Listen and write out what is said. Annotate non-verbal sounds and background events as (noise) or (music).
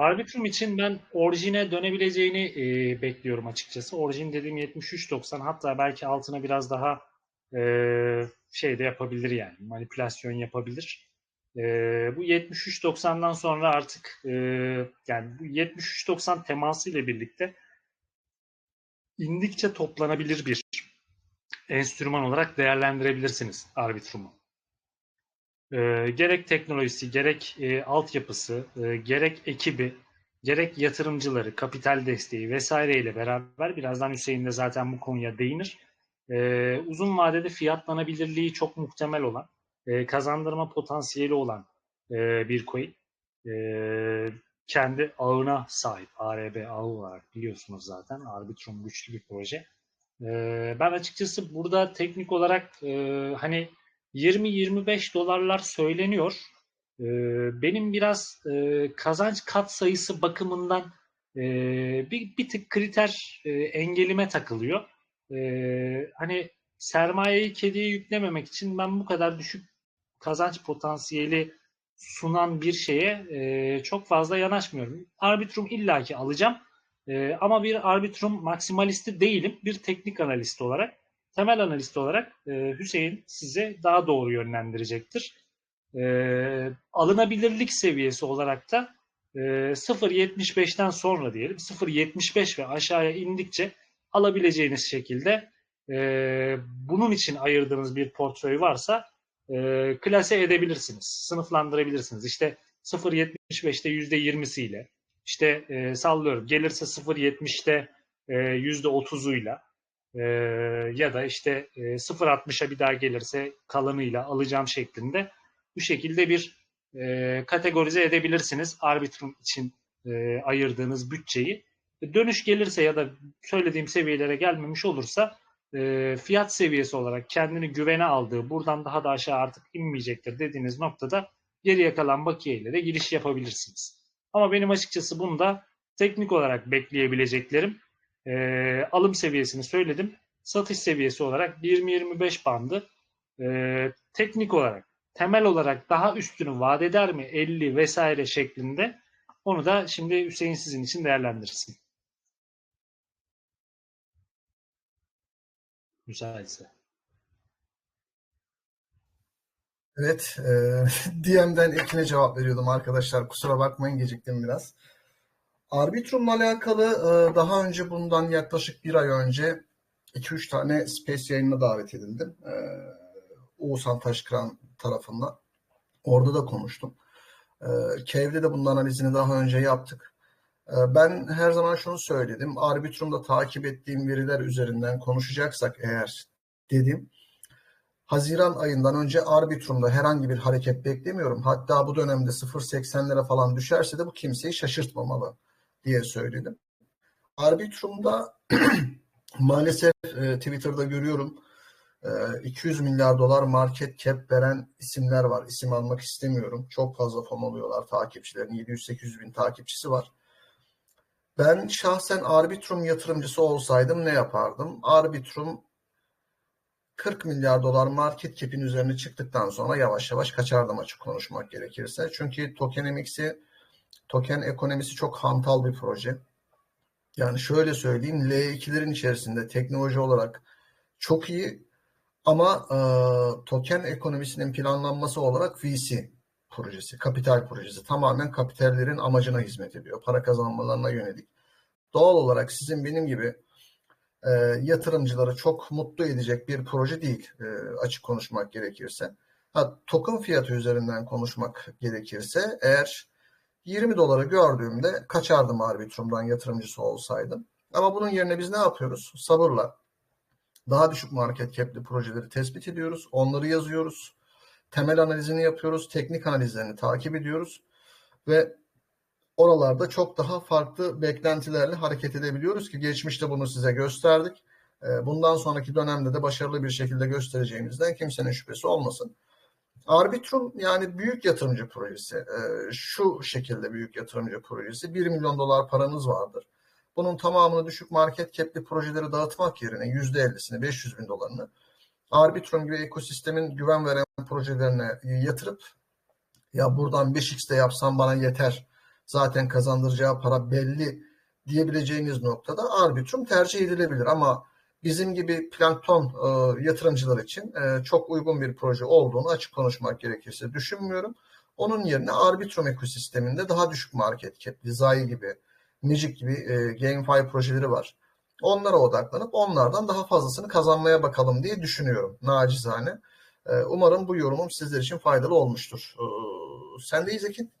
Arbitrum için ben orijine dönebileceğini e, bekliyorum açıkçası. Orijin dediğim 73.90 hatta belki altına biraz daha e, şey de yapabilir yani manipülasyon yapabilir. E, bu 73.90'dan sonra artık e, yani bu 73.90 teması ile birlikte indikçe toplanabilir bir enstrüman olarak değerlendirebilirsiniz Arbitrum'u. E, gerek teknolojisi, gerek e, altyapısı, e, gerek ekibi, gerek yatırımcıları, kapital desteği vesaireyle beraber birazdan Hüseyin de zaten bu konuya değinir. E, uzun vadede fiyatlanabilirliği çok muhtemel olan, e, kazandırma potansiyeli olan e, bir coin. E, kendi ağına sahip. ARB ağı var biliyorsunuz zaten. Arbitrum güçlü bir proje. E, ben açıkçası burada teknik olarak e, hani 20-25 dolarlar söyleniyor. E, benim biraz e, kazanç kat sayısı bakımından e, bir, bir tık kriter e, engelime takılıyor. Hani sermayeyi kediye yüklememek için ben bu kadar düşük kazanç potansiyeli sunan bir şeye çok fazla yanaşmıyorum. Arbitrum illaki alacağım. Ama bir arbitrum maksimalisti değilim. Bir teknik analist olarak, temel analist olarak e, Hüseyin size daha doğru yönlendirecektir. E, alınabilirlik seviyesi olarak da e, 0.75'ten sonra diyelim 0.75 ve aşağıya indikçe alabileceğiniz şekilde e, bunun için ayırdığınız bir portföy varsa e, klase edebilirsiniz, sınıflandırabilirsiniz. İşte 0.75'te %20'siyle, işte e, sallıyorum gelirse 0.70'te e, %30'uyla e, ya da işte e, 0.60'a bir daha gelirse kalanıyla alacağım şeklinde bu şekilde bir e, kategorize edebilirsiniz Arbitrum için e, ayırdığınız bütçeyi. Dönüş gelirse ya da söylediğim seviyelere gelmemiş olursa e, fiyat seviyesi olarak kendini güvene aldığı, buradan daha da aşağı artık inmeyecektir dediğiniz noktada geriye kalan bakiyeyle de giriş yapabilirsiniz. Ama benim açıkçası bunda teknik olarak bekleyebileceklerim e, alım seviyesini söyledim. Satış seviyesi olarak 20-25 bandı. E, teknik olarak, temel olarak daha üstünü vaat eder mi 50 vesaire şeklinde onu da şimdi Hüseyin sizin için değerlendirsin. müsaitse. Evet, e, (laughs) DM'den ilkine cevap veriyordum arkadaşlar. Kusura bakmayın geciktim biraz. Arbitrum'la alakalı e, daha önce bundan yaklaşık bir ay önce 2-3 tane Space yayınına davet edildim. E, Oğuzhan Taşkıran tarafından. Orada da konuştum. E, Cave'de de bunun analizini daha önce yaptık. E, ben her zaman şunu söyledim. Arbitrum'da takip ettiğim veriler üzerinden konuşacaksak eğer dedim. Haziran ayından önce Arbitrum'da herhangi bir hareket beklemiyorum. Hatta bu dönemde 0.80'lere falan düşerse de bu kimseyi şaşırtmamalı diye söyledim. Arbitrum'da (clears throat) maalesef e, Twitter'da görüyorum e, 200 milyar dolar market cap veren isimler var. İsim almak istemiyorum. Çok fazla fon oluyorlar takipçilerin. 700-800 bin takipçisi var. Ben şahsen Arbitrum yatırımcısı olsaydım ne yapardım? Arbitrum 40 milyar dolar market cap'in üzerine çıktıktan sonra yavaş yavaş kaçardım açık konuşmak gerekirse. Çünkü tokenomics'i, token ekonomisi çok hantal bir proje. Yani şöyle söyleyeyim L2'lerin içerisinde teknoloji olarak çok iyi ama e, token ekonomisinin planlanması olarak VC projesi, kapital projesi. Tamamen kapitallerin amacına hizmet ediyor. Para kazanmalarına yönelik. Doğal olarak sizin benim gibi e, yatırımcıları çok mutlu edecek bir proje değil e, açık konuşmak gerekirse. Ha, token fiyatı üzerinden konuşmak gerekirse eğer 20 doları gördüğümde kaçardım Arbitrum'dan yatırımcısı olsaydım. Ama bunun yerine biz ne yapıyoruz? Sabırla daha düşük market cap'li projeleri tespit ediyoruz. Onları yazıyoruz. Temel analizini yapıyoruz. Teknik analizlerini takip ediyoruz. Ve oralarda çok daha farklı beklentilerle hareket edebiliyoruz ki geçmişte bunu size gösterdik. Ee, bundan sonraki dönemde de başarılı bir şekilde göstereceğimizden kimsenin şüphesi olmasın. Arbitrum yani büyük yatırımcı projesi. Ee, şu şekilde büyük yatırımcı projesi. 1 milyon dolar paranız vardır. Bunun tamamını düşük market cap'li projeleri dağıtmak yerine %50'sini 500 bin dolarını Arbitrum gibi ekosistemin güven veren projelerine yatırıp ya buradan 5x de yapsam bana yeter zaten kazandıracağı para belli diyebileceğiniz noktada Arbitrum tercih edilebilir ama bizim gibi plankton e, yatırımcılar için e, çok uygun bir proje olduğunu açık konuşmak gerekirse düşünmüyorum. Onun yerine Arbitrum ekosisteminde daha düşük market cap'li Zai gibi, Magic gibi e, GameFi projeleri var. Onlara odaklanıp onlardan daha fazlasını kazanmaya bakalım diye düşünüyorum nacizane. Umarım bu yorumum sizler için faydalı olmuştur. E, sendeyiz Ekin.